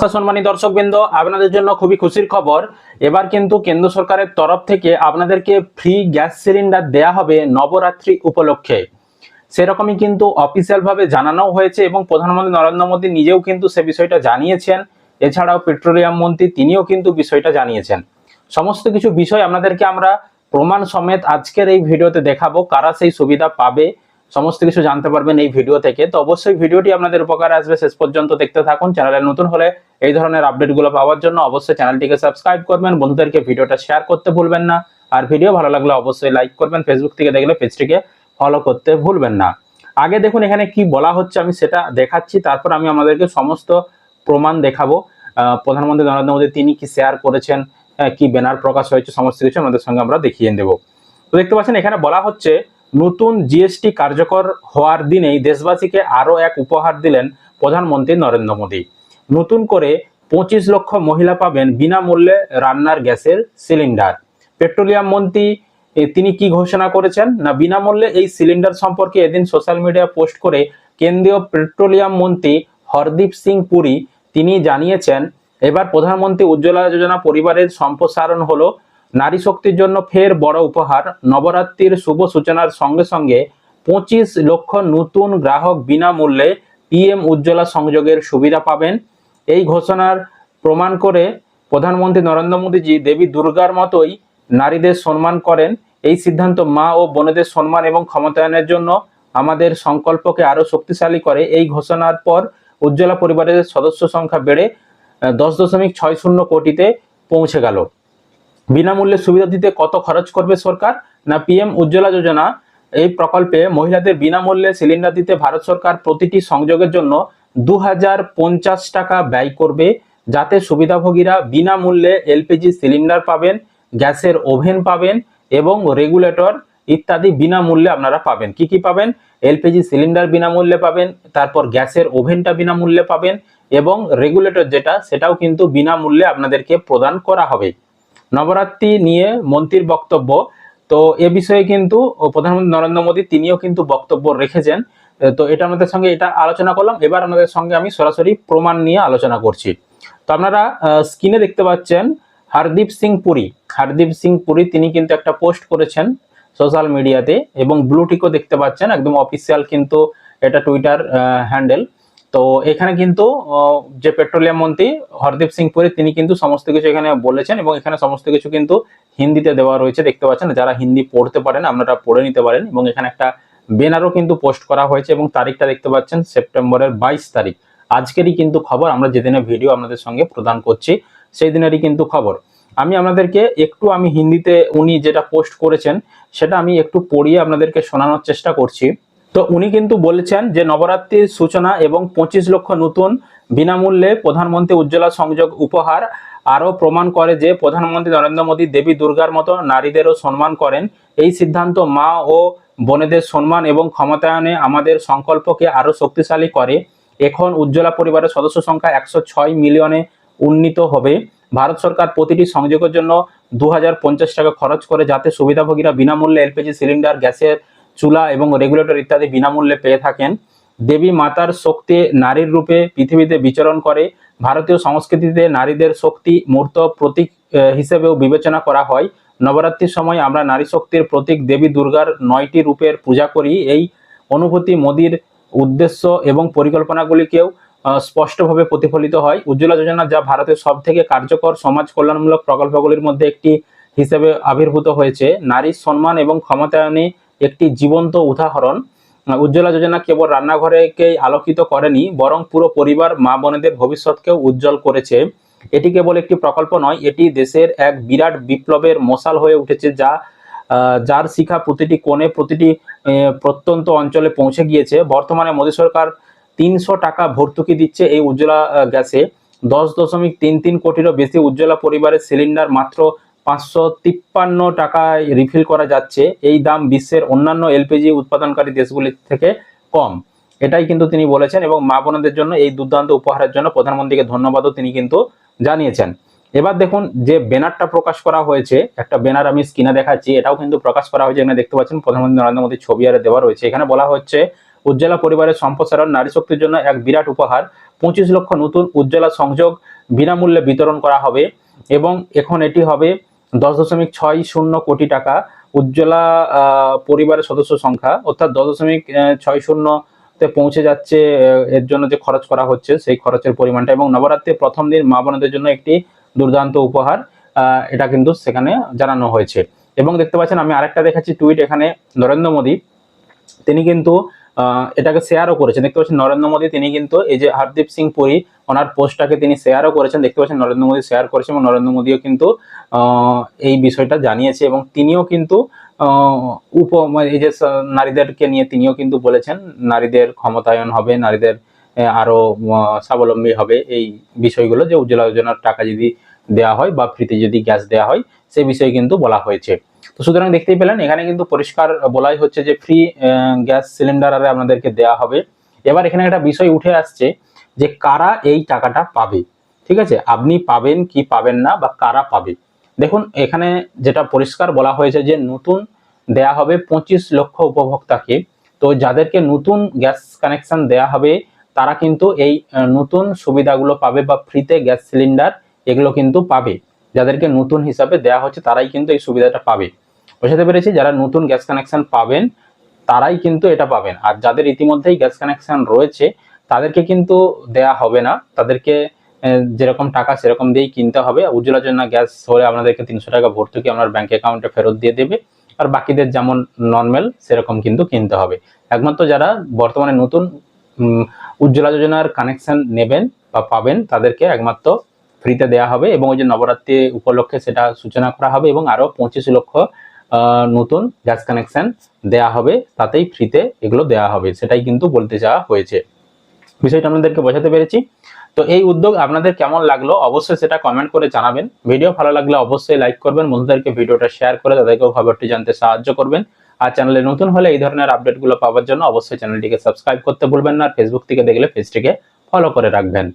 নমস্কার সম্মানী দর্শকবৃন্দ, আপনাদের জন্য খুবই খুশির খবর। এবার কিন্তু কেন্দ্র সরকারের তরফ থেকে আপনাদেরকে ফ্রি গ্যাস সিলিন্ডার দেয়া হবে নবরাত্রি উপলক্ষে। সেরকমই কিন্তু অফিসিয়াল ভাবে জানানো হয়েছে এবং প্রধানমন্ত্রী নরেন্দ্র মোদী নিজেও কিন্তু সে বিষয়টা জানিয়েছেন। এছাড়াও পেট্রোলিয়াম মন্ত্রী তিনিও কিন্তু বিষয়টা জানিয়েছেন। সমস্ত কিছু বিষয় আপনাদেরকে আমরা প্রমাণ সমেত আজকের এই ভিডিওতে দেখাবো, কারা সেই সুবিধা পাবে সমস্ত কিছু জানতে পারবেন এই ভিডিও থেকে। তো অবশ্যই ভিডিওটি আপনাদের উপকারে আসবে। শেষ পর্যন্ত দেখতে থাকুন। চ্যানেলে নতুন হলে এই ধরনের আপডেটগুলো পাওয়ার জন্য অবশ্যই চ্যানেলটিকে সাবস্ক্রাইব করবেন। বন্ধুদেরকে ভিডিওটা শেয়ার করতে ভুলবেন না। আর ভিডিও ভালো লাগলে অবশ্যই লাইক করবেন। ফেসবুক থেকে দেখলে পেজটিকে ফলো করতে ভুলবেন না। আগে দেখুন এখানে কি বলা হচ্ছে, আমি সেটা দেখাচ্ছি। তারপর আমি আমাদেরকে সমস্ত প্রমাণ দেখাবো। প্রধানমন্ত্রী নরেন্দ্র মোদী, তিনি কি শেয়ার করেছেন কি ব্যানার প্রকাশ হয়েছে, সমস্ত কিছু আমাদের সঙ্গে আমরা দেখিয়ে দেবো। তো দেখতে পাচ্ছেন, এখানে বলা হচ্ছে নতুন জিএসটি কার্যকর হওয়ার দিনেই দেশবাসীকে আরও এক উপহার দিলেন প্রধানমন্ত্রী নরেন্দ্র মোদী। নতুন করে পঁচিশ লক্ষ মহিলা পাবেন বিনামূল্যে রান্নার গ্যাসের সিলিন্ডার। পেট্রোলিয়াম মন্ত্রী তিনি কি ঘোষণা করেছেন? না, বিনামূল্যে এই সিলিন্ডার সম্পর্কে এদিন সোশ্যাল মিডিয়া পোস্ট করে কেন্দ্রীয় পেট্রোলিয়াম মন্ত্রী হরদীপ সিং পুরী, তিনি জানিয়েছেন, এবার প্রধানমন্ত্রী উজ্জ্বলা যোজনা পরিবারের সম্প্রসারণ হলো নারী শক্তির জন্য ফের বড় উপহার। নবরাত্রির শুভ সূচনার সঙ্গে সঙ্গে পঁচিশ লক্ষ নতুন গ্রাহক বিনামূল্যে পিএম উজ্জ্বলা সংযোগের সুবিধা পাবেন। এই ঘোষণার প্রমাণ করে প্রধানমন্ত্রী নরেন্দ্র মোদীজি দেবী দুর্গার মতোই নারীদের সম্মান করেন। এই সিদ্ধান্ত মা ও বোনেদের সম্মান এবং ক্ষমতায়নের জন্য আমাদের সংকল্পকে আরও শক্তিশালী করে। এই ঘোষণার পর উজ্জ্বলা পরিবারের সদস্য সংখ্যা বেড়ে দশ দশমিক ছয় শূন্য কোটিতে পৌঁছে গেল। বিনামূল্যে সুবিধা দিতে কত খরচ করবে সরকার? না পিএম উজ্জ্বলা যোজনা, এই প্রকল্পে মহিলাদের বিনামূল্যে সিলিন্ডার দিতে ভারত সরকার প্রতিটি সংযোগের জন্য দু হাজার পঞ্চাশ টাকা ব্যয় করবে। যাতে সুবিধাভোগীরা বিনামূল্যে এলপিজি সিলিন্ডার পাবেন, গ্যাসের ওভেন পাবেন এবং রেগুলেটর ইত্যাদি বিনামূল্যে আপনারা পাবেন। কি কি পাবেন? এলপিজি সিলিন্ডার বিনামূল্যে পাবেন, তারপর গ্যাসের ওভেনটা বিনামূল্যে পাবেন এবং রেগুলেটর যেটা, সেটাও কিন্তু বিনামূল্যে আপনাদেরকে প্রদান করা হবে। নবরাত্রি নিয়ে মন্ত্রীর বক্তব্য। তো এ বিষয়ে কিন্তু প্রধানমন্ত্রী নরেন্দ্র মোদী, তিনিও কিন্তু বক্তব্য রেখেছেন। তো এটা আমাদের সঙ্গে এটা আলোচনা করলাম। এবার আমাদের সঙ্গে আমি সরাসরি প্রমাণ নিয়ে আলোচনা করছি। তো আপনারা স্ক্রিনে দেখতে পাচ্ছেন হরদীপ সিং পুরী। হরদীপ সিং পুরী, তিনি কিন্তু একটা পোস্ট করেছেন সোশ্যাল মিডিয়াতে এবং ব্লুটিকও দেখতে পাচ্ছেন। একদম অফিসিয়াল কিন্তু এটা টুইটার হ্যান্ডেল তো এখানে কিন্তু যে পেট্রোলিয়াম মন্ত্রী হরদীপ সিং পুরী, তিনি কিন্তু সমস্ত কিছু এখানে বলেছেন এবং এখানে সমস্ত কিছু কিন্তু হিন্দিতে দেওয়া রয়েছে, দেখতে পাচ্ছেন যারা হিন্দি পড়তে পারেন আপনারা পড়ে নিতে পারেন এবং এখানে একটা বেনারও কিন্তু পোস্ট করা হয়েছে এবং তারিখটা দেখতে পাচ্ছেন সেপ্টেম্বরের বাইশ তারিখ। আজকেরই কিন্তু খবর, আমরা যেদিনে ভিডিও আপনাদের সঙ্গে প্রদান করছি সেই দিনেরই কিন্তু খবর। আমি আপনাদেরকে একটু, আমি হিন্দিতে উনি যেটা পোস্ট করেছেন, সেটা আমি একটু পড়িয়ে আপনাদেরকে শোনানোর চেষ্টা করছি। তো উনি কিন্তু বলেছেন যে নবরাত্রির সূচনা এবং পঁচিশ লক্ষ নতুন বিনামূল্যে প্রধানমন্ত্রী উজ্জ্বলা সংযোগ উপহার আরও প্রমাণ করে যে প্রধানমন্ত্রী নরেন্দ্র মোদী দেবী দুর্গার মতো নারীদেরও সম্মান করেন। এই সিদ্ধান্ত মা ও বোনেদের সম্মান এবং ক্ষমতায়নে আমাদের সংকল্পকে আরও শক্তিশালী করে। এখন উজ্জ্বলা পরিবারের সদস্য সংখ্যা একশো ছয় মিলিয়নে উন্নীত হবে। ভারত সরকার প্রতিটি সংযোগের জন্য দু হাজার পঞ্চাশ টাকা খরচ করে যাতে সুবিধাভোগীরা বিনামূল্যে এলপিজি সিলিন্ডার, গ্যাসের চুলা এবং রেগুলেটর ইত্যাদি বিনামূল্যে পেয়ে থাকেন। দেবী মাতার শক্তি নারীর রূপে পৃথিবীতে বিচরণ করে। ভারতীয় সংস্কৃতিতে নারীদের শক্তি, মূর্ত, প্রতীক হিসেবেও বিবেচনা করা হয়। নবরাত্রির সময় আমরা নারী শক্তির প্রতীক দেবী দুর্গার নয়টি রূপের পূজা করি। এই অনুভূতি মোদির উদ্দেশ্য এবং পরিকল্পনাগুলিকেও স্পষ্টভাবে প্রতিফলিত হয়। উজ্জ্বলা যোজনা যা ভারতের সব থেকে কার্যকর সমাজ কল্যাণমূলক প্রকল্পগুলির মধ্যে একটি হিসেবে আবির্ভূত হয়েছে। নারীর সম্মান এবং ক্ষমতায়নে একটি জীবন্ত উদাহরণ। উজ্জ্বলা যোজনা কেবল রান্নাঘরেকেই আলোকিত করেনি, বরং পুরো পরিবার, মা বোনেদের ভবিষ্যৎকেও উজ্জ্বল করেছে। এটি কেবল একটি প্রকল্প নয়, এটি দেশের এক বিরাট বিপ্লবের মশাল হয়ে উঠেছে যা যার শিখা প্রতিটি কোণে, প্রতিটি প্রত্যন্ত অঞ্চলে পৌঁছে গিয়েছে। বর্তমানে মোদী সরকার তিনশো টাকা ভর্তুকি দিচ্ছে এই উজ্জ্বলা গ্যাসে। দশ দশমিক তিন তিন কোটিরও বেশি উজ্জ্বলা পরিবারের সিলিন্ডার মাত্র পাঁচশো তিপ্পান্ন টাকায় রিফিল করা যাচ্ছে। এই দাম বিশ্বের অন্যান্য এলপিজি উৎপাদনকারী দেশগুলির থেকে কম। এটাই কিন্তু তিনি বলেছেন এবং মা বোনদের জন্য এই দুর্দান্ত উপহারের জন্য প্রধানমন্ত্রীকে ধন্যবাদও তিনি কিন্তু জানিয়েছেন। এবার দেখুন যে ব্যানারটা প্রকাশ করা হয়েছে, একটা ব্যানার আমি স্ক্রিনে দেখাচ্ছি, এটাও কিন্তু প্রকাশ করা হয়েছে, এখানে দেখতে পাচ্ছেন প্রধানমন্ত্রী নরেন্দ্র মোদীর ছবি আরে দেওয়া রয়েছে। এখানে বলা হচ্ছে, উজ্জ্বলা পরিবারের সম্প্রসারণ, নারী শক্তির জন্য এক বিরাট উপহার, পঁচিশ লক্ষ নতুন উজ্জ্বলা সংযোগ বিনামূল্যে বিতরণ করা হবে এবং এখন এটি হবে দশ দশমিক ছয় শূন্য কোটি টাকা উজ্জ্বলা পরিবারের সদস্য সংখ্যা, অর্থাৎ দশ দশমিক ছয় শূন্যতে পৌঁছে যাচ্ছে এর জন্য যে খরচ করা হচ্ছে, সেই খরচের পরিমাণটা এবং নবরাত্রির প্রথম দিন মা বোনদের জন্য একটি দুর্দান্ত উপহার এটা কিন্তু সেখানে জানানো হয়েছে। এবং দেখতে পাচ্ছেন আমি আরেকটা দেখাচ্ছি টুইট এখানে নরেন্দ্র মোদী। তিনি কিন্তু এটাকে শেয়ারও করেছেন। দেখতে পাচ্ছেন নরেন্দ্র মোদী তিনি কিন্তু এই যে হরদীপ সিং পুরী ওনার পোস্টটাকে তিনি শেয়ারও করেছেন। দেখতে পাচ্ছেন নরেন্দ্র মোদী শেয়ার করেছেন এবং নরেন্দ্র মোদীও কিন্তু এই বিষয়টা জানিয়েছে এবং তিনিও কিন্তু উপ মানে এই যে নারীদেরকে নিয়ে তিনিও কিন্তু বলেছেন নারীদের ক্ষমতায়ন হবে নারীদের আহ, আরও স্বাবলম্বী হবে এই বিষয়গুলো যে উজ্জ্বলা যোজনার টাকা যদি দেওয়া হয় বা ফ্রিতে যদি গ্যাস দেওয়া হয় সেই বিষয়ে কিন্তু বলা হয়েছে। তো সুতরাং দেখতেই পেলেন, এখানে কিন্তু পরিষ্কার বলাই হচ্ছে যে ফ্রি গ্যাস সিলিন্ডার আরে আপনাদেরকে দেওয়া হবে। এবার এখানে একটা বিষয় উঠে আসছে যে কারা এই টাকাটা পাবে? ঠিক আছে? আপনি পাবেন কি পাবেন না বা কারা পাবে? দেখুন, এখানে যেটা পরিষ্কার বলা হয়েছে যে নতুন দেয়া হবে পঁচিশ লক্ষ উপভোক্তাকে। তো যাদেরকে নতুন গ্যাস কানেকশন দেয়া হবে, তারা কিন্তু এই নতুন সুবিধাগুলো পাবে বা ফ্রিতে গ্যাস সিলিন্ডার এগুলো কিন্তু পাবে। যাদেরকে নতুন হিসাবে দেয়া হচ্ছে, তারাই কিন্তু এই সুবিধাটা পাবে। বোঝাতে পেরেছি, যারা নতুন গ্যাস কানেকশন পাবেন, তারাই কিন্তু এটা পাবেন। আর যাদের ইতিমধ্যেই গ্যাস কানেকশন রয়েছে, তাদেরকে কিন্তু দেয়া হবে না। তাদেরকে যেরকম টাকা সেরকম দিয়েই কিনতে হবে। উজ্জ্বলার জন্য গ্যাস হলে আপনাদেরকে তিনশো টাকা ভর্তুকি আপনার ব্যাঙ্ক অ্যাকাউন্টে ফেরত দিয়ে দেবে। আর বাকিদের যেমন নর্মাল, সেরকম কিন্তু কিনতে হবে। একমাত্র যারা বর্তমানে নতুন উজ্জ্বলা যোজনার কানেকশন নেবেন বা পাবেন, তাদেরকে একমাত্র ফ্রিতে দেওয়া হবে এবং ওই যে নবরাত্রি উপলক্ষে সেটা সূচনা করা হবে এবং আরও পঁচিশ লক্ষ নতুন গ্যাস কানেকশন দেয়া হবে, তাতেই ফ্রিতে এগুলো দেওয়া হবে, সেটাই কিন্তু বলতে চাওয়া হয়েছে। বিষয়টা আপনাদেরকে বোঝাতে পেরেছি। তো এই উদ্যোগ আপনাদের কেমন লাগল অবশ্যই সেটা কমেন্ট করে জানাবেন। ভিডিও ভালো লাগলে অবশ্যই লাইক করবেন, বন্ধুদেরকে ভিডিওটা শেয়ার করে তাদেরকেও খবরটি জানতে সাহায্য করবেন। আর চ্যানেলে নতুন হলে এই ধরনের আপডেটগুলো পাওয়ার জন্য অবশ্যই চ্যানেলটিকে সাবস্ক্রাইব করতে ভুলবেন না আর ফেসবুক থেকে দেখলে পেজটিকে ফলো করে রাখবেন।